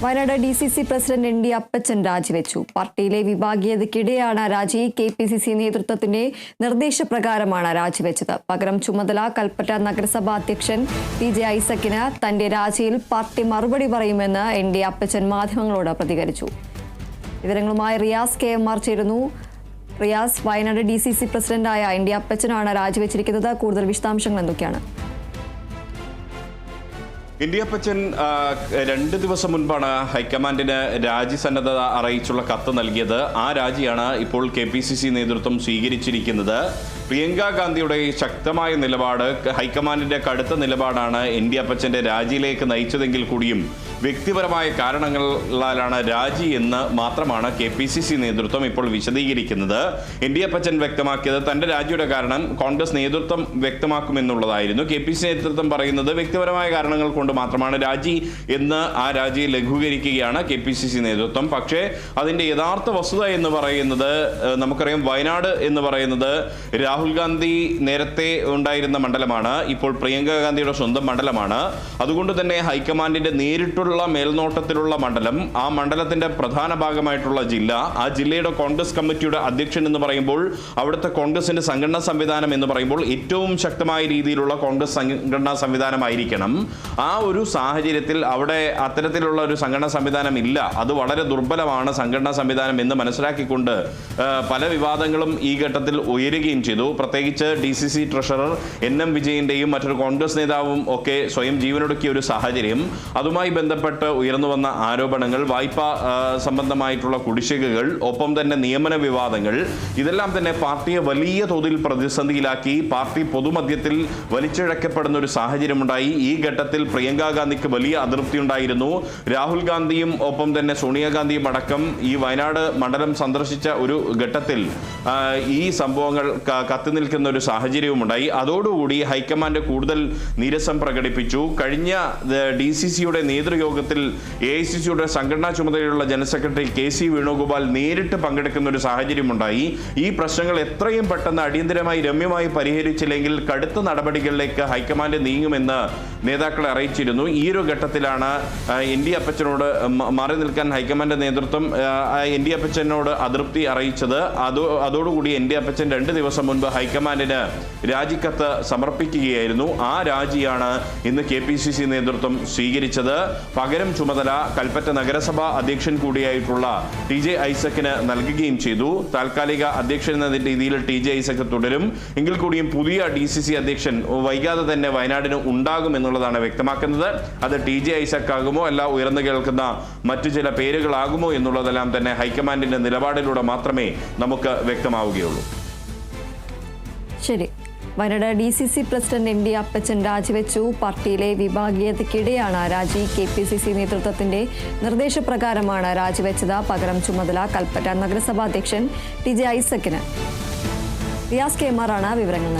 Wayanad D C C president N D Appachan രാജിവെച്ചു. പാർട്ടിയിലെ വിഭാഗീയതയ്ക്കിടെയാണ് രാജി. കെ പി സി സി നേതൃത്വത്തിന്റെ നിർദ്ദേശപ്രകാരമാണ് രാജിവെച്ചത്. പകരം ചുമതല കൽപ്പറ്റ നഗരസഭാ അധ്യക്ഷൻ ടി ജെ ഐസക്കിന് തന്റെ രാജിയിൽ പാർട്ടി മറുപടി പറയുമെന്ന് എൻ ഡി അപ്പച്ചൻ മാധ്യമങ്ങളോട് പ്രതികരിച്ചു. വിവരങ്ങളുമായി റിയാസ് കെ എം ആർ ചേരുന്നു. Riyas Wayanad D C C പ്രസിഡന്റായ എൻ ഡി അപ്പച്ചനാണ് രാജിവെച്ചിരിക്കുന്നത്. കൂടുതൽ വിശദാംശങ്ങൾ എന്തൊക്കെയാണ്? ഇന്ത്യ പച്ചൻ രണ്ട് ദിവസം മുൻപാണ് ഹൈക്കമാൻഡിന് രാജി സന്നദ്ധത അറിയിച്ചുള്ള കത്ത് നൽകിയത്. ആ രാജിയാണ് ഇപ്പോൾ കെ പി സി സി നേതൃത്വം സ്വീകരിച്ചിരിക്കുന്നത്. പ്രിയങ്ക ഗാന്ധിയുടെ ശക്തമായ നിലപാട് ഹൈക്കമാൻഡിന്റെ കടുത്ത നിലപാടാണ് ഇന്ത്യപ്പച്ചന്റെ രാജിയിലേക്ക് നയിച്ചതെങ്കിൽ കൂടിയും വ്യക്തിപരമായ കാരണങ്ങളാലാണ് രാജി എന്ന് മാത്രമാണ് കെ പി സി സി നേതൃത്വം ഇപ്പോൾ വിശദീകരിക്കുന്നത്. ഇന്ത്യപ്പച്ചൻ വ്യക്തമാക്കിയത് തന്റെ രാജിയുടെ കാരണം കോൺഗ്രസ് നേതൃത്വം വ്യക്തമാക്കുമെന്നുള്ളതായിരുന്നു. കെ പി സി നേതൃത്വം പറയുന്നത് വ്യക്തിപരമായ കാരണങ്ങൾ കൊണ്ട് മാത്രമാണ് രാജി എന്ന് ആ രാജിയെ ലഘൂകരിക്കുകയാണ് കെ പി സി സി നേതൃത്വം. പക്ഷേ അതിന്റെ യഥാർത്ഥ വസ്തുത എന്ന് പറയുന്നത് നമുക്കറിയാം വയനാട് എന്ന് പറയുന്നത് രാഹുൽ ഗാന്ധി നേരത്തെ ഉണ്ടായിരുന്ന മണ്ഡലമാണ്. ഇപ്പോൾ പ്രിയങ്ക ഗാന്ധിയുടെ സ്വന്തം മണ്ഡലമാണ്. അതുകൊണ്ട് തന്നെ ഹൈക്കമാൻഡിന്റെ നേരിട്ടുള്ള മേൽനോട്ടത്തിലുള്ള മണ്ഡലം ആ മണ്ഡലത്തിന്റെ പ്രധാന ഭാഗമായിട്ടുള്ള ജില്ല ആ ജില്ലയുടെ കോൺഗ്രസ് കമ്മിറ്റിയുടെ അധ്യക്ഷൻ എന്ന് പറയുമ്പോൾ അവിടുത്തെ കോൺഗ്രസിന്റെ സംഘടനാ സംവിധാനം എന്ന് പറയുമ്പോൾ ഏറ്റവും ശക്തമായ രീതിയിലുള്ള കോൺഗ്രസ് സംഘടനാ സംവിധാനമായിരിക്കണം. ആ ഒരു സാഹചര്യത്തിൽ അവിടെ അത്തരത്തിലുള്ള ഒരു സംഘടനാ സംവിധാനം ഇല്ല. അത് വളരെ ദുർബലമാണ് സംഘടനാ സംവിധാനം എന്ന് മനസ്സിലാക്കിക്കൊണ്ട് പല വിവാദങ്ങളും ഈ ഘട്ടത്തിൽ ഉയരുകയും ചെയ്തു. പ്രത്യേകിച്ച് D C C treasurer N M വിജയന്റെയും മറ്റൊരു കോൺഗ്രസ് നേതാവും ഒക്കെ സ്വയം ജീവനൊടുക്കിയ ഒരു സാഹചര്യം. അതുമായി ബന്ധപ്പെട്ട് ഉയർന്നു വന്ന ആരോപണങ്ങൾ വായ്പ സംബന്ധമായിട്ടുള്ള കുടിശ്ശികകൾ ഒപ്പം തന്നെ നിയമന വിവാദങ്ങൾ ഇതെല്ലാം തന്നെ പാർട്ടിയെ വലിയ തോതിൽ പ്രതിസന്ധിയിലാക്കി പാർട്ടി പൊതുമധ്യത്തിൽ വലിച്ചിഴക്കപ്പെടുന്ന ഒരു സാഹചര്യമുണ്ടായി. ഈ ഘട്ടത്തിൽ പ്രിയങ്ക ഗാന്ധിക്ക് വലിയ അതൃപ്തി ഉണ്ടായിരുന്നു. രാഹുൽ ഗാന്ധിയും ഒപ്പം തന്നെ സോണിയാഗാന്ധിയും അടക്കം ഈ വയനാട് മണ്ഡലം സന്ദർശിച്ച ഒരു ഘട്ടത്തിൽ ഈ സംഭവങ്ങൾ കത്തി നിൽക്കുന്ന ഒരു സാഹചര്യവുമുണ്ടായി. അതോടുകൂടി ഹൈക്കമാൻഡ് കൂടുതൽ നീരസം പ്രകടിപ്പിച്ചു. കഴിഞ്ഞ ഡി സി സിയുടെ നേതൃയോഗത്തിൽ എ ഐ സി സിയുടെ സംഘടനാ ചുമതലയുള്ള general secretary K C Venugopal നേരിട്ട് പങ്കെടുക്കുന്ന ഒരു സാഹചര്യമുണ്ടായി. ഈ പ്രശ്നങ്ങൾ എത്രയും പെട്ടെന്ന് അടിയന്തരമായി രമ്യമായി പരിഹരിച്ചില്ലെങ്കിൽ കടുത്ത നടപടികളിലേക്ക് ഹൈക്കമാൻഡ് നീങ്ങുമെന്ന് നേതാക്കളെ അറിയിച്ചിരുന്നു. ഈ ഒരു ഘട്ടത്തിലാണ് എൻ ഡി അപ്പച്ചനോട് മാറി നിൽക്കാൻ ഹൈക്കമാൻഡ് നേതൃത്വം എൻ ഡി അപ്പച്ചനോട് അതൃപ്തി അറിയിച്ചത്. അതോ അതോടുകൂടി എൻ ഡി അപ്പച്ചൻ രണ്ട് ദിവസം മുൻപ് ഹൈക്കമാൻഡിന് രാജിക്കത്ത് സമർപ്പിക്കുകയായിരുന്നു. ആ രാജിയാണ് ഇന്ന് കെ പി സി സി നേതൃത്വം സ്വീകരിച്ചത്. പകരം ചുമതല കൽപ്പറ്റ നഗരസഭ അധ്യക്ഷൻ കൂടിയായിട്ടുള്ള ടി ജെ ഐസക്കിന് നൽകുകയും ചെയ്തു. താൽക്കാലിക അധ്യക്ഷൻ എന്ന രീതിയിൽ ടി ജെ ഐസക്ക് തുടരും. എങ്കിൽ കൂടിയും പുതിയ ഡി സി സി അധ്യക്ഷൻ വൈകാതെ തന്നെ വയനാടിന് ഉണ്ടാകും എന്നുള്ളതാണ് വ്യക്തമാക്കുന്നത്. അത് ടി ജെ ഐസക് ആകുമോ അല്ല ഉയർന്നു കേൾക്കുന്ന മറ്റു ചില പേരുകളാകുമോ എന്നുള്ളതെല്ലാം തന്നെ ഹൈക്കമാൻഡിന്റെ നിലപാടിലൂടെ മാത്രമേ നമുക്ക് വ്യക്തമാവുകയുള്ളൂ. ശരി. Wayanad D C C president M D Appachan രാജിവെച്ചു. പാർട്ടിയിലെ വിഭാഗീയതയ്ക്കിടെയാണ് രാജി. കെ പി സി സി നേതൃത്വത്തിന്റെ നിർദ്ദേശപ്രകാരമാണ് രാജിവെച്ചത്. പകരം ചുമതല കൽപ്പറ്റ നഗരസഭാ അധ്യക്ഷൻ ടി ജെ ഐസക്കിന്. റിയാസ് കെ എം വിവരങ്ങൾ.